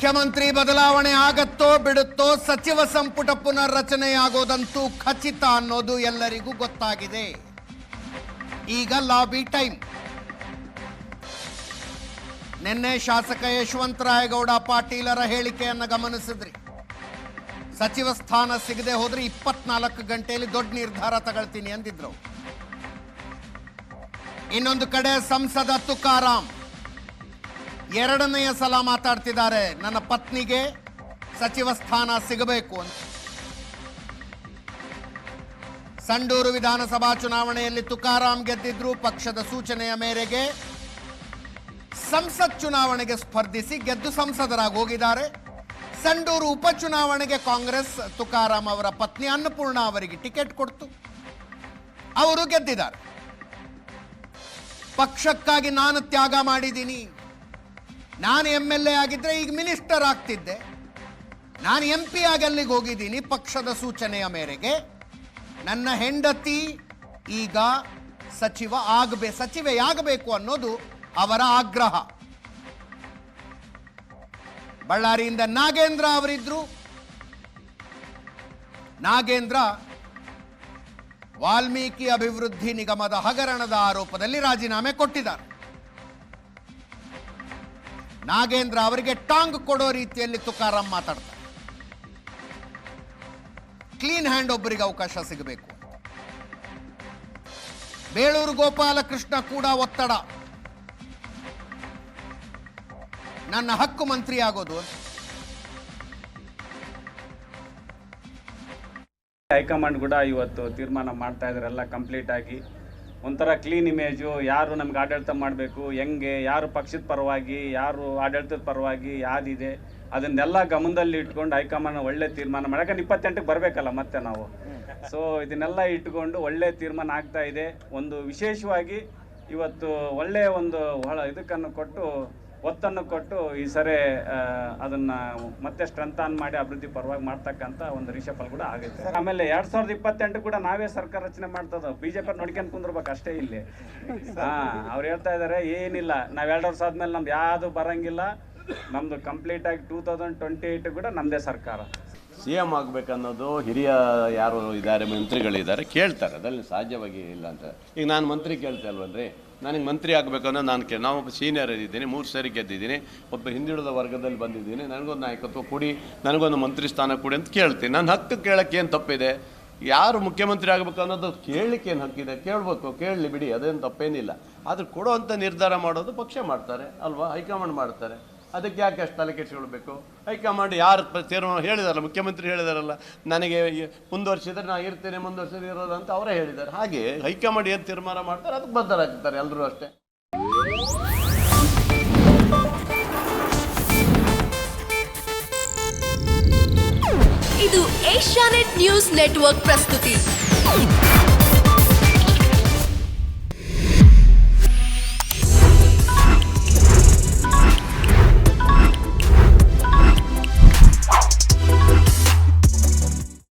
ಮುಖ್ಯಮಂತ್ರಿ ಬದಲಾವಣೆ ಆಗತ್ತೋ ಬಿಡುತ್ತೋ ಸಚಿವ ಸಂಪುಟ ಪುನರ್ರಚನೆಯಾಗೋದಂತೂ ಖಚಿತ ಅನ್ನೋದು ಎಲ್ಲರಿಗೂ ಗೊತ್ತಾಗಿದೆ. ಈಗ ಲಾಬಿ ಟೈಮ್. ನಿನ್ನೆ ಶಾಸಕ ಯಶವಂತರಾಯಗೌಡ ಪಾಟೀಲರ ಹೇಳಿಕೆಯನ್ನು ಗಮನಿಸಿದ್ರಿ. ಸಚಿವ ಸ್ಥಾನ ಸಿಗದೆ ಹೋದ್ರೆ ಇಪ್ಪತ್ನಾಲ್ಕು ಗಂಟೆಯಲ್ಲಿ ದೊಡ್ಡ ನಿರ್ಧಾರ ತಗೊಳ್ತೀನಿ ಅಂದಿದ್ರು. ಇನ್ನೊಂದು ಕಡೆ ಸಂಸದ ತುಕಾರಾಂ ಎರಡನೆಯ ಸಲ ಮಾತಾಡ್ತಿದ್ದಾರೆ. ನನ್ನ ಪತ್ನಿಗೆ ಸಚಿವ ಸ್ಥಾನ ಸಿಗಬೇಕು ಅಂತ. ಸಂಡೂರು ವಿಧಾನಸಭಾ ಚುನಾವಣೆಯಲ್ಲಿ ತುಕಾರಾಂ ಗೆದ್ದಿದ್ರು. ಪಕ್ಷದ ಸೂಚನೆಯ ಮೇರೆಗೆ ಸಂಸತ್ ಚುನಾವಣೆಗೆ ಸ್ಪರ್ಧಿಸಿ ಗೆದ್ದು ಸಂಸದರಾಗಿ ಹೋಗಿದ್ದಾರೆ. ಸಂಡೂರು ಉಪಚುನಾವಣೆಗೆ ಕಾಂಗ್ರೆಸ್ ತುಕಾರಾಂ ಅವರ ಪತ್ನಿ ಅನ್ನಪೂರ್ಣ ಅವರಿಗೆ ಟಿಕೆಟ್ ಕೊಡ್ತು. ಅವರು ಗೆದ್ದಿದ್ದಾರೆ. ಪಕ್ಷಕ್ಕಾಗಿ ನಾನು ತ್ಯಾಗ ಮಾಡಿದ್ದೀನಿ. ನಾನು ಎಂ ಎಲ್ ಎ ಆಗಿದ್ರೆ ಈಗ ಮಿನಿಸ್ಟರ್ ಆಗ್ತಿದ್ದೆ. ನಾನು ಎಂ ಪಿ ಆಗಿ ಅಲ್ಲಿಗೆ ಹೋಗಿದ್ದೀನಿ ಪಕ್ಷದ ಸೂಚನೆಯ ಮೇರೆಗೆ. ನನ್ನ ಹೆಂಡತಿ ಈಗ ಸಚಿವ ಆಗಬೇ, ಸಚಿವೆಯಾಗಬೇಕು ಅನ್ನೋದು ಅವರ ಆಗ್ರಹ. ಬಳ್ಳಾರಿಯಿಂದ ನಾಗೇಂದ್ರ ಅವರಿದ್ರು. ನಾಗೇಂದ್ರ ವಾಲ್ಮೀಕಿ ಅಭಿವೃದ್ಧಿ ನಿಗಮದ ಹಗರಣದ ಆರೋಪದಲ್ಲಿ ರಾಜೀನಾಮೆ ಕೊಟ್ಟಿದ್ದಾರೆ. ನಾಗೇಂದ್ರ ಅವರಿಗೆ ಟಾಂಗ್ ಕೊಡೋ ರೀತಿಯಲ್ಲಿ ತುಕಾರಾಮ್ ಮಾತಾಡ್ತಾರೆ. ಕ್ಲೀನ್ ಹ್ಯಾಂಡ್ ಒಬ್ಬರಿಗೆ ಅವಕಾಶ ಸಿಗಬೇಕು. ಬೇಳೂರು ಗೋಪಾಲಕೃಷ್ಣ ಕೂಡ ಒತ್ತಡ. ನನ್ನ ಹಕ್ಕು ಮಂತ್ರಿ ಆಗೋದು. ಹೈಕಮಾಂಡ್ ಕೂಡ ಇವತ್ತು ತೀರ್ಮಾನ ಮಾಡ್ತಾ ಇದ್ರೆಲ್ಲ ಕಂಪ್ಲೀಟ್ ಆಗಿ. ಒಂಥರ ಕ್ಲೀನ್ ಇಮೇಜು ಯಾರು ನಮ್ಗೆ ಆಡಳಿತ ಮಾಡಬೇಕು, ಹೆಂಗೆ, ಯಾರು ಪಕ್ಷದ ಪರವಾಗಿ, ಯಾರು ಆಡಳಿತದ ಪರವಾಗಿ ಯಾರಿದೆ ಅದನ್ನೆಲ್ಲ ಗಮನದಲ್ಲಿ ಇಟ್ಕೊಂಡು ಹೈಕಮಾಂಡ್ ಒಳ್ಳೆ ತೀರ್ಮಾನ ಮಾಡಿ. ಯಾಕಂದ್ರೆ ಇಪ್ಪತ್ತೆಂಟಕ್ಕೆ ಬರಬೇಕಲ್ಲ ಮತ್ತೆ ನಾವು. ಸೊ ಇದನ್ನೆಲ್ಲ ಇಟ್ಕೊಂಡು ಒಳ್ಳೆ ತೀರ್ಮಾನ ಆಗ್ತಾ ಇದೆ. ಒಂದು ವಿಶೇಷವಾಗಿ ಇವತ್ತು ಒಳ್ಳೆಯ ಒಂದು ಒಳ ಇದಕ್ಕನ್ನು ಕೊಟ್ಟು ಒತ್ತನ್ನು ಕೊಟ್ಟು ಈ ಸರಿ ಅದನ್ನ ಮತ್ತೆ ಆನ್ ಮಾಡಿ ಅಭಿವೃದ್ಧಿ ಪರವಾಗಿ ಮಾಡ್ತಕ್ಕಂಥ ಒಂದು ರಿಷಫಲ್ ಕೂಡ ಆಗುತ್ತೆ. ಆಮೇಲೆ ಎರಡ್ ಸಾವಿರದ ಇಪ್ಪತ್ತೆಂಟು ಕೂಡ ನಾವೇ ಸರ್ಕಾರ ರಚನೆ ಮಾಡ್ತದ ಬಿಜೆಪಿ ನೋಡ್ಕೊಂಡು ಕುಂದ್ರಬೇಕು ಅಷ್ಟೇ ಇಲ್ಲಿ. ಹಾ ಅವ್ರು ಹೇಳ್ತಾ ಇದ್ದಾರೆ ಏನಿಲ್ಲ ನಾವ್ ಎರಡು ವರ್ಷ ಆದ್ಮೇಲೆ ನಮ್ದು ಯಾವುದು ಬರಂಗಿಲ್ಲ. ನಮ್ದು ಕಂಪ್ಲೀಟ್ ಆಗಿ ಟೂ ತೌಸಂಡ್ ಟ್ವೆಂಟಿ ಏಟ್ ಕೂಡ ನಮ್ಮದೇ ಸರ್ಕಾರ. ಸಿ ಎಂ ಆಗಬೇಕನ್ನೋದು ಹಿರಿಯ ಯಾರು ಇದ್ದಾರೆ, ಮಂತ್ರಿಗಳಿದ್ದಾರೆ, ಕೇಳ್ತಾರೆ. ಅದರಲ್ಲಿ ಸಾಧ್ಯವಾಗಿ ಇಲ್ಲ ಅಂತ. ಈಗ ನಾನು ಮಂತ್ರಿ ಕೇಳ್ತಾ ರೀ ನನಗೆ ಮಂತ್ರಿ ಆಗಬೇಕನ್ನೋ ನಾನು ಕೇ ನಾವು ಸೀನಿಯರ್ ಇದ್ದೀನಿ, ಮೂರು ಸಾರಿ ಗೆದ್ದಿದ್ದೀನಿ, ಒಬ್ಬ ಹಿಂದುಳಿದ ವರ್ಗದಲ್ಲಿ ಬಂದಿದ್ದೀನಿ, ನನಗೊಂದು ನಾಯಕತ್ವ ಕೊಡಿ, ನನಗೊಂದು ಮಂತ್ರಿ ಸ್ಥಾನ ಕೊಡಿ ಅಂತ ಕೇಳ್ತೀನಿ ನನ್ನ ಹಕ್ಕು ಕೇಳೋಕ್ಕೆ ಏನು ತಪ್ಪಿದೆ? ಯಾರು ಮುಖ್ಯಮಂತ್ರಿ ಆಗಬೇಕು ಅನ್ನೋದು ಕೇಳಲಿಕ್ಕೆ ಏನು ಹಕ್ಕಿದೆ? ಕೇಳಬೇಕು, ಕೇಳಲಿ ಬಿಡಿ, ಅದೇನು ತಪ್ಪೇನಿಲ್ಲ. ಆದರೆ ಕೊಡೋ ಅಂತ ನಿರ್ಧಾರ ಮಾಡೋದು ಪಕ್ಷ ಮಾಡ್ತಾರೆ, ಅಲ್ವಾ? ಹೈಕಮಾಂಡ್ ಮಾಡ್ತಾರೆ. ಅದಕ್ಕೆ ಯಾಕೆ ಅಷ್ಟು ತಲೆ ಕೆಡಿಸ್ಕೊಳ್ಬೇಕು? ಹೈಕಮಾಂಡ್ ಯಾರು ತೀರ್ಮಾನ ಹೇಳಿದಾರಲ್ಲ, ಮುಖ್ಯಮಂತ್ರಿ ಹೇಳಿದಾರಲ್ಲ, ನನಗೆ ಮುಂದುವರ್ಸಿದ್ರೆ ನಾನು ಇರ್ತೇನೆ ಮುಂದುವರ್ಸಿದ್ರೆ ಇರೋದು ಅಂತ ಅವರೇ ಹೇಳಿದ್ದಾರೆ. ಹಾಗೆ ಹೈಕಮಾಂಡ್ ಏನು ತೀರ್ಮಾನ ಮಾಡ್ತಾರೆ, ಅದಕ್ಕೆ ಬದ್ಧರಾಗ್ತಾರೆ ಎಲ್ಲರೂ ಅಷ್ಟೇ. ಇದು ಏಷ್ಯಾನೆಟ್ ನ್ಯೂಸ್ ನೆಟ್ವರ್ಕ್ ಪ್ರಸ್ತುತಿ.